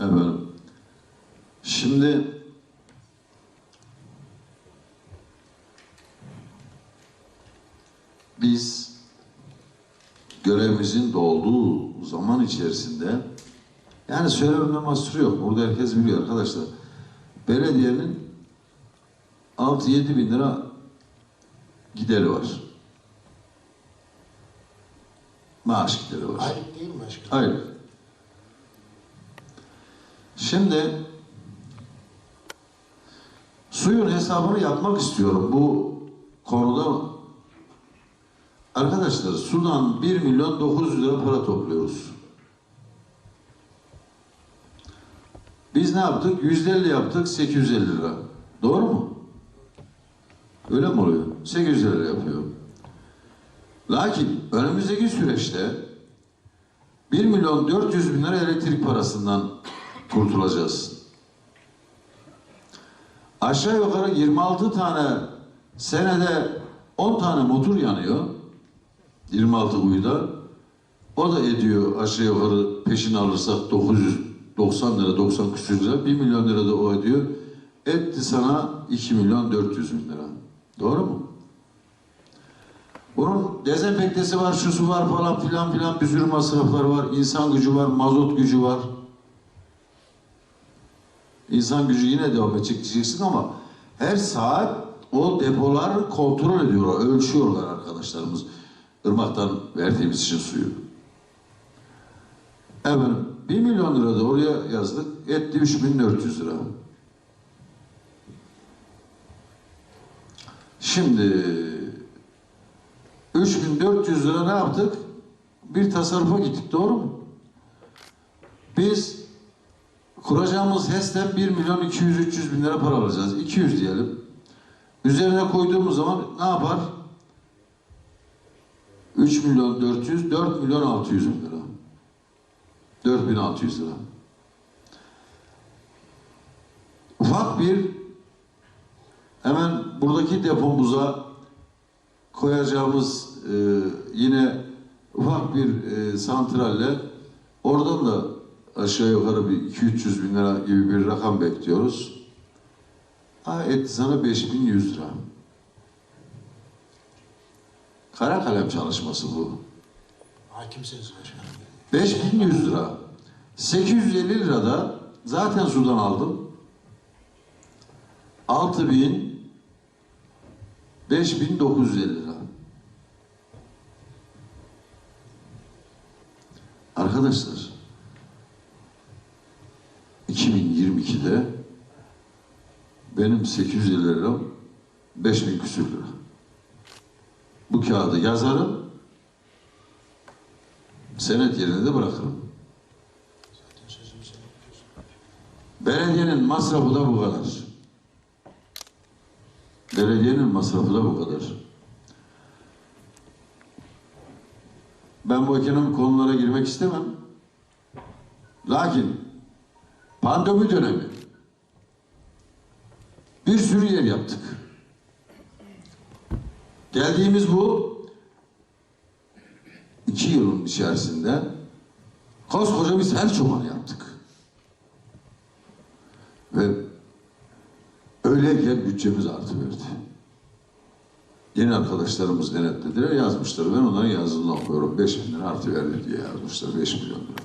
Efendim. Şimdi biz görevimizin dolduğu zaman içerisinde yani söylememde mahsuru yok. Burada herkes biliyor arkadaşlar. Belediyenin 6-7 bin lira gideri var. Maaş gideri var. Aylık değil mi başkanım? Hayır. Şimdi suyun hesabını yapmak istiyorum bu konuda. Arkadaşlar sudan 1 milyon 900 lira para topluyoruz. Biz ne yaptık? 150 yaptık 850 lira. Doğru mu? Öyle mi oluyor? 850 lira yapıyor. Lakin önümüzdeki süreçte 1 milyon 400 bin lira elektrik parasından kurtulacağız. Aşağı yukarı 26 tane senede 10 tane motor yanıyor. 26 uyda. O da ediyor aşağı yukarı peşini alırsak 990 lira 90 küsür lira. 1 milyon lira da o ediyor. Etti sana 2 milyon 400 bin lira. Doğru mu? Bunun dezenfektesi var, şusu var falan filan filan bir sürü masraflar var. İnsan gücü var, mazot gücü var. İnsan gücü yine devam edecek diyeceksin ama her saat o depolar kontrol ediyorlar, ölçüyorlar arkadaşlarımız. Irmaktan verdiğimiz için suyu. Efendim, 1 milyon lira da oraya yazdık. Etti 3400 lira. Şimdi 3400 lira ne yaptık? Bir tasarrufa gittik, doğru mu? Biz kuracağımız HES'ten 1 milyon 200-300 bin lira para alacağız. 200 diyelim. Üzerine koyduğumuz zaman ne yapar? 3 milyon 400, 4 milyon 600 bin lira. 4600 lira. Ufak bir hemen buradaki depomuza koyacağımız e, yine ufak bir e, santralle oradan da aşağı yukarı bir 200-300 bin lira gibi bir rakam bekliyoruz. Ha, etti sana 5100 lira. Kara kalem çalışması bu. Hakimsiniz başkanım. 5100 lira. 850 lira da zaten sudan aldım. 6000 5950 lira. Arkadaşlar benim 850 liram 5000 küsür lira. Bu kağıdı yazarım, senet yerine de bırakırım. Belediyenin masrafı da bu kadar. Belediyenin masrafı da bu kadar. Ben bu ekonomik konulara girmek istemem. Lakin pandemi dönemi bir sürü yer yaptık. Geldiğimiz bu iki yılın içerisinde koskoca bir sel çobanı yaptık. Ve öyleyken bütçemiz artı verdi. Yeni arkadaşlarımız denetlediler, yazmışlar. Ben onların yazılığını okuyorum. 5 bin lira artı verdi diye yazmışlar. 5 milyon lira.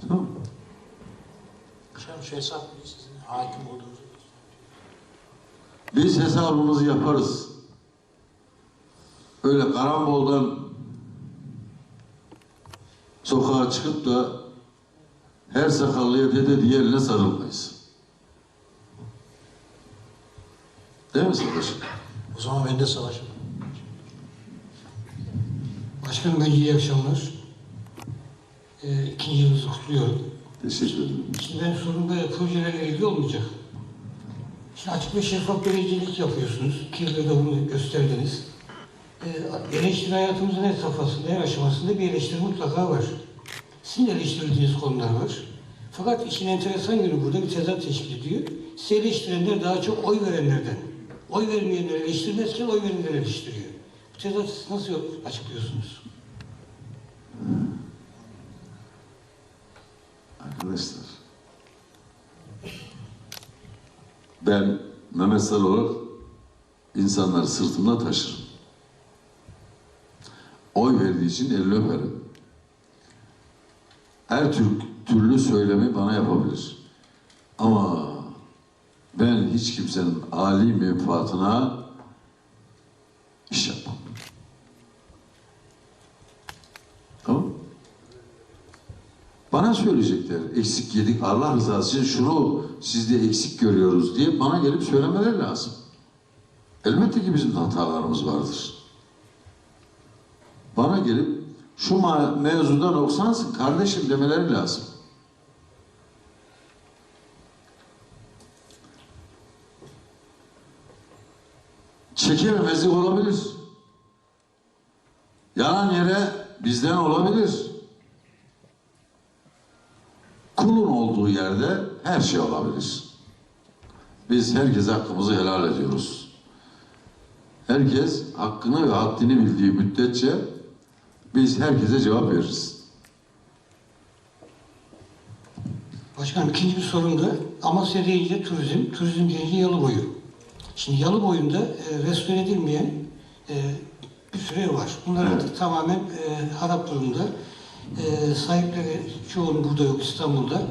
Tamam mı? Şu hesap hakim olduğunuzu Biz hesabımızı yaparız. Öyle karamboldan sokağa çıkıp da her sakallıya dede diye eline sarılmayız. Değil mi Sadaşım? O zaman ben de savaşırım. Başkanım önce iyi akşamlar. Ee, ikinci yılınızı kutluyorum. Teşekkür ederim. Şimdi ben böyle projelerle ilgili olmayacak. Şimdi açık ve şeffaf derecelik yapıyorsunuz. Kirli de bunu gösterdiniz. Ee, eleştiri hayatımızın her safhasında, her aşamasında bir eleştiri mutlaka var. Sizin eleştirdiğiniz konular var. Fakat işin enteresan yönü burada bir tezat teşkil ediyor. Sizi eleştirenler daha çok oy verenlerden. Oy vermeyenler eleştirmezken oy verenler eleştiriyor. Bu tezatı siz nasıl açıklıyorsunuz? Arkadaşlar Ben Mehmet olarak insanları sırtımda taşırım. Oy verdiği için elini öperim. Her tür, türlü söylemi bana yapabilir. Ama ben hiç kimsenin âli menfaatına iş yapmam. Tamam mı? Bana söyleyecekler. Eksik yedik Allah rızası için şunu sizde eksik görüyoruz diye bana gelip söylemeleri lazım. Elbette ki bizim hatalarımız vardır. Bana gelip şu mevzuda noksansın kardeşim demeleri lazım. Çekememezlik olabilir. Yalan yere bizden olabilir. Olduğu yerde her şey olabilir. Biz herkese hakkımızı helal ediyoruz. Herkes hakkını ve haddini bildiği müddetçe biz herkese cevap veririz. Başkanım ikinci bir sorum da Amasya deyince turizm, turizm deyince Yalıboyu. Şimdi Yalıboyu'nda e, restore edilmeyen e, bir sürü ev var. Bunlar Evet. artık tamamen e, harap durumda. E, sahipleri çoğunun burada yok İstanbul'da.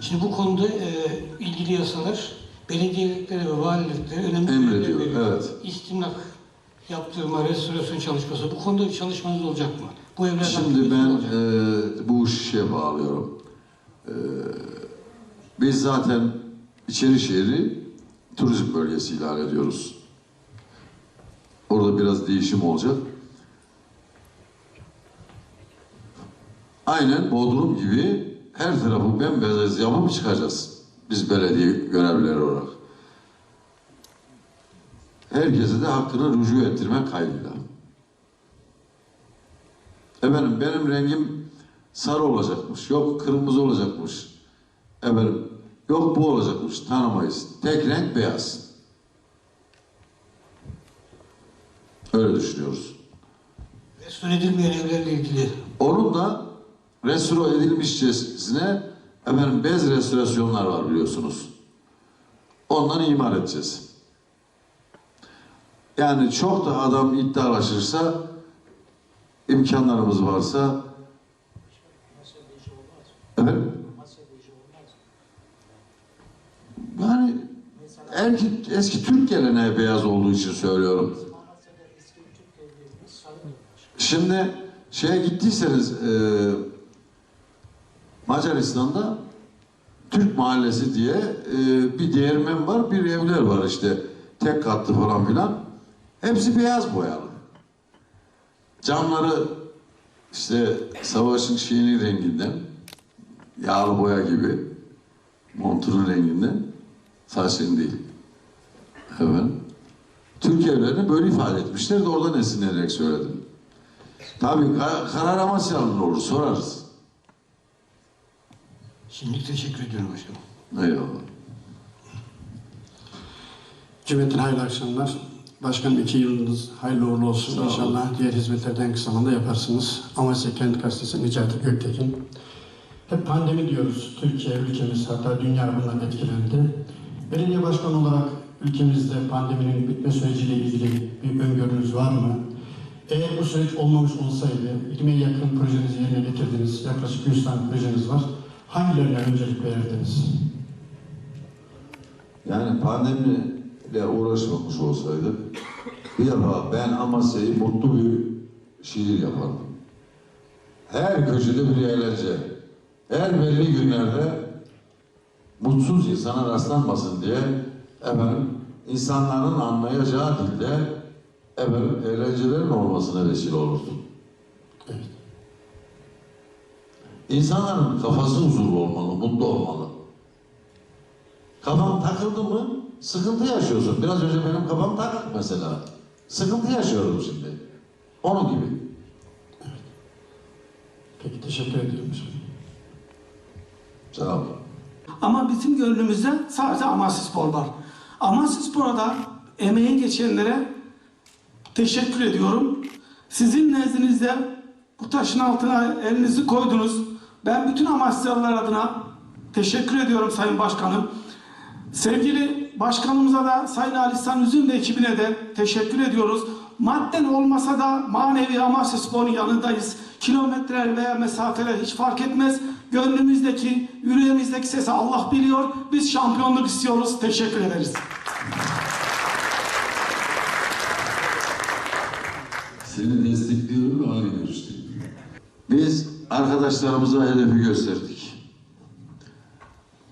Şimdi bu konuda e, ilgili yasalar belediyeliklere ve valiliklere önemli Emrediyor, evet. İstimlak yaptırma, restorasyon çalışması. Bu konuda bir çalışmanız olacak mı? Bu evlerden Şimdi ben olacak. e, bu işe bağlıyorum. E, biz zaten içeri şehri turizm bölgesi ilan ediyoruz. Orada biraz değişim olacak. Aynen Bodrum gibi her tarafı bembeyaz yapıp çıkacağız. Biz belediye görevlileri olarak. Herkese de hakkını rücu ettirmek kaydıyla. Efendim benim rengim sarı olacakmış, yok kırmızı olacakmış. Efendim yok bu olacakmış, tanımayız. Tek renk beyaz. Öyle düşünüyoruz. Restore edilmeyen evlerle ilgili Onun da restore edilmişçesine efendim bez restorasyonlar var biliyorsunuz. Ondan imar edeceğiz. Yani çok da adam iddialaşırsa imkanlarımız varsa efendim yani Mesela eski, Türk geleneği beyaz olduğu için söylüyorum. Şimdi şeye gittiyseniz e, Macaristan'da Türk Mahallesi diye e, bir değirmen var, bir evler var işte. Tek katlı falan filan. Hepsi beyaz boyalı. Camları işte savaşın şeyini renginden, yağlı boya gibi, montunun renginden, saçın değil. Efendim. Türk evlerini böyle ifade etmişler de oradan esinlenerek söyledim. Tabii kar karar Amasyalı'nın olur, sorarız. Şimdilik teşekkür ediyorum başkanım. Eyvallah. Cümletin hayırlı akşamlar. Başkanım iki yılınız hayırlı uğurlu olsun. Sağ olun. İnşallah diğer hizmetlerden en kısa zamanda yaparsınız. Amasya Kent Gazetesi Necati Göktekin. Hep pandemi diyoruz. Türkiye, ülkemiz hatta dünya bundan etkilendi. Belediye başkanı olarak ülkemizde pandeminin bitme süreciyle ilgili bir öngörünüz var mı? Eğer bu süreç olmamış olsaydı, 20'ye yakın projenizi yerine getirdiniz. Yaklaşık 100 tane projeniz var. Hangilerine öncelik verirdiniz? Yani pandemiyle uğraşmamış olsaydık bir defa ben Amasya'yı mutlu bir şehir yapardım. Her köşede bir eğlence. Her belli günlerde mutsuz insana rastlanmasın diye efendim insanların anlayacağı dilde efendim eğlencelerin olmasına vesile olurdum. Evet. İnsanların kafası huzurlu olmalı, mutlu olmalı. Kafam takıldı mı sıkıntı yaşıyorsun. Biraz önce benim kafam takık mesela. Sıkıntı yaşıyorum şimdi. Onun gibi. Peki teşekkür ediyorum. Sağ olun. Ama bizim gönlümüzde sadece Amasya Spor var. Amasya Spor'a da emeği geçenlere teşekkür ediyorum. Sizin nezdinizde bu taşın altına elinizi koydunuz. Ben bütün Amasyalılar adına teşekkür ediyorum Sayın Başkanım. Sevgili başkanımıza da Sayın Ali İhsan Üzüm ve ekibine de teşekkür ediyoruz. Madden olmasa da manevi Amasya Spor'un yanındayız. Kilometreler veya mesafeler hiç fark etmez. Gönlümüzdeki, yüreğimizdeki sesi Allah biliyor. Biz şampiyonluk istiyoruz. Teşekkür ederiz. Seni destekliyorum ve aynı görüşteyim. Biz arkadaşlarımıza hedefi gösterdik.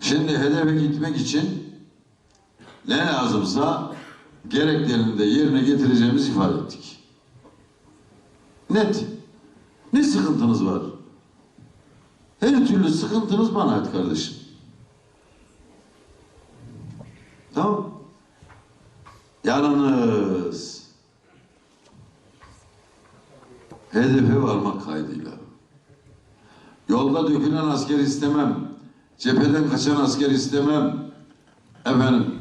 Şimdi hedefe gitmek için ne lazımsa gereklerini de yerine getireceğimizi ifade ettik. Net. Ne sıkıntınız var? Her türlü sıkıntınız bana ait kardeşim. Tamam. Yalnız hedefe varmak kaydıyla. Yolda dökülen asker istemem. Cepheden kaçan asker istemem. Efendim,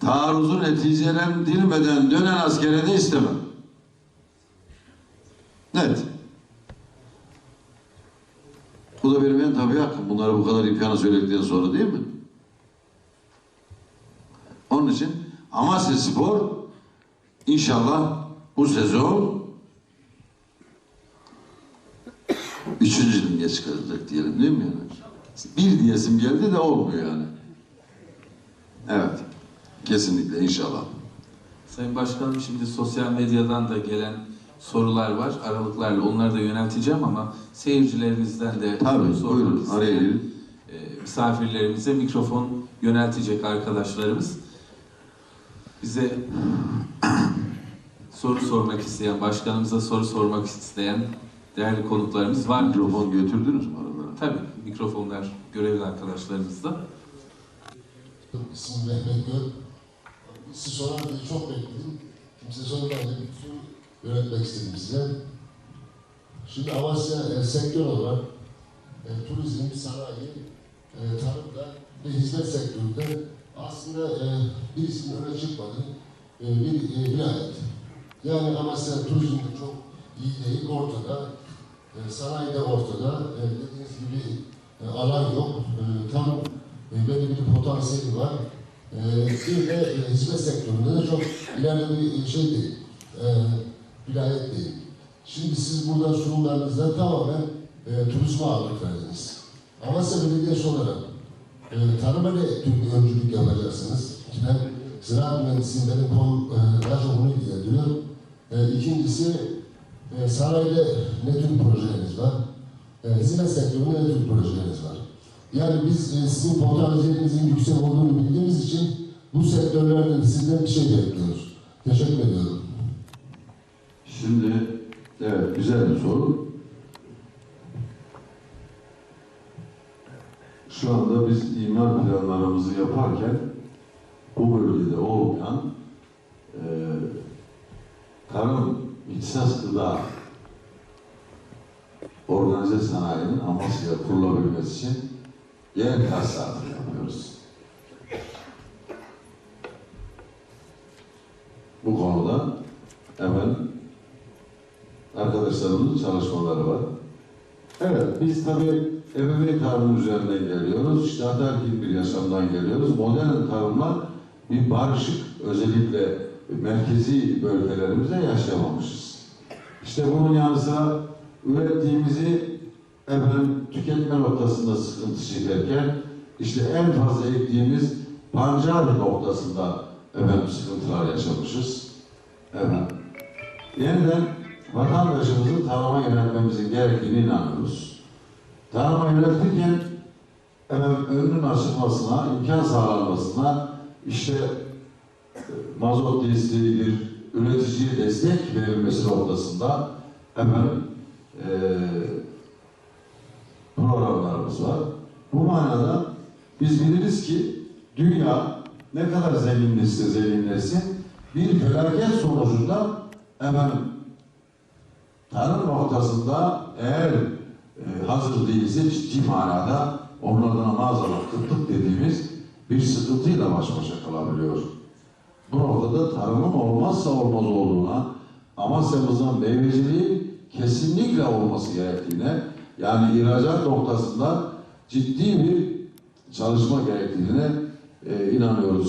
taarruzun neticelendirmeden dönen askere de istemem. Net. Bu da benim en tabii hakkım. Bunları bu kadar imkanı söyledikten sonra değil mi? Onun için Amasya Spor inşallah bu sezon lige çıkaracak diyelim değil mi yani? Bir diyesim geldi de olmuyor yani. Evet. Kesinlikle inşallah. Sayın Başkanım şimdi sosyal medyadan da gelen sorular var. Aralıklarla onları da yönelteceğim ama seyircilerimizden de Tabii sormak buyurun isteyen, araya girin. e, misafirlerimize mikrofon yöneltecek arkadaşlarımız. Bize soru sormak isteyen, başkanımıza soru sormak isteyen değerli konuklarımız var. Mikrofon götürdünüz mü aralara? Tabii mikrofonlar görevli arkadaşlarımızda. İsmim Mehmet Gör. Sizi sorar diye çok bekledim. Kimse sormadı. Bir yönetmek istedim size. Şimdi Amasya e, sektör olarak e, turizm, sanayi, e, tarımda ve hizmet sektöründe aslında e, birisinin öne çıkmadığı e, bir e, vilayet. Yani Amasya turizmde çok iyi değil, ortada. E, sanayi de ortada. E, dediğiniz gibi e, alan yok. E, tam e, belli bir potansiyeli var. E, bir de e, hizmet sektöründe de çok ileride bir şey değil. E, vilayet değil. Şimdi siz burada sunumlarınızda tamamen e, turizme ağırlık verdiniz. Amasya Belediyesi olarak e, tarıma ne öncülük yapacaksınız? Ben ziraat mühendisiyim, benim konum e, daha çok ilgilendiriyor. E, ikincisi, e, sanayide ne tür projeleriniz var? E, hizmet sektöründe ne tür projeleriniz var? Yani biz e, sizin potansiyelinizin yüksek olduğunu bildiğimiz için bu sektörlerde sizden bir şey bekliyoruz. Teşekkür ediyorum. Şimdi evet güzel bir soru. Şu anda biz imar planlarımızı yaparken bu bölgede olmayan e, ihtisas gıda organize sanayinin Amasya'da kurulabilmesi için yer tasarrufu yapıyoruz. Bu konuda efendim arkadaşlarımızın çalışmaları var. Evet, biz tabii ebeveyn tarımı üzerinden geliyoruz. İşte ataerkil bir yaşamdan geliyoruz. Modern tarımla bir barışık, özellikle merkezi bölgelerimizde yaşamamışız. İşte bunun yanı sıra ürettiğimizi efendim tüketme noktasında sıkıntı çekerken işte en fazla ektiğimiz pancar noktasında efendim sıkıntılar yaşamışız. Efendim. Yeniden vatandaşımızın tarıma yönelmemizin gerektiğine inanıyoruz. Tarıma yöneltirken efendim, önünün açılmasına, imkan sağlanmasına, işte mazot desteğidir, üreticiye destek verilmesi noktasında efendim, e, programlarımız var. Bu manada biz biliriz ki dünya ne kadar zenginleşse zenginleşsin bir felaket sonucunda efendim tarım noktasında eğer e, hazır değilse ciddi manada onlardan maazallah kıtlık dediğimiz bir sıkıntıyla baş başa kalabiliyor. Bu noktada tarımın olmazsa olmaz olduğuna, Amasya'mızın meyveciliği kesinlikle olması gerektiğine, yani ihracat noktasında ciddi bir çalışma gerektiğine e, inanıyoruz.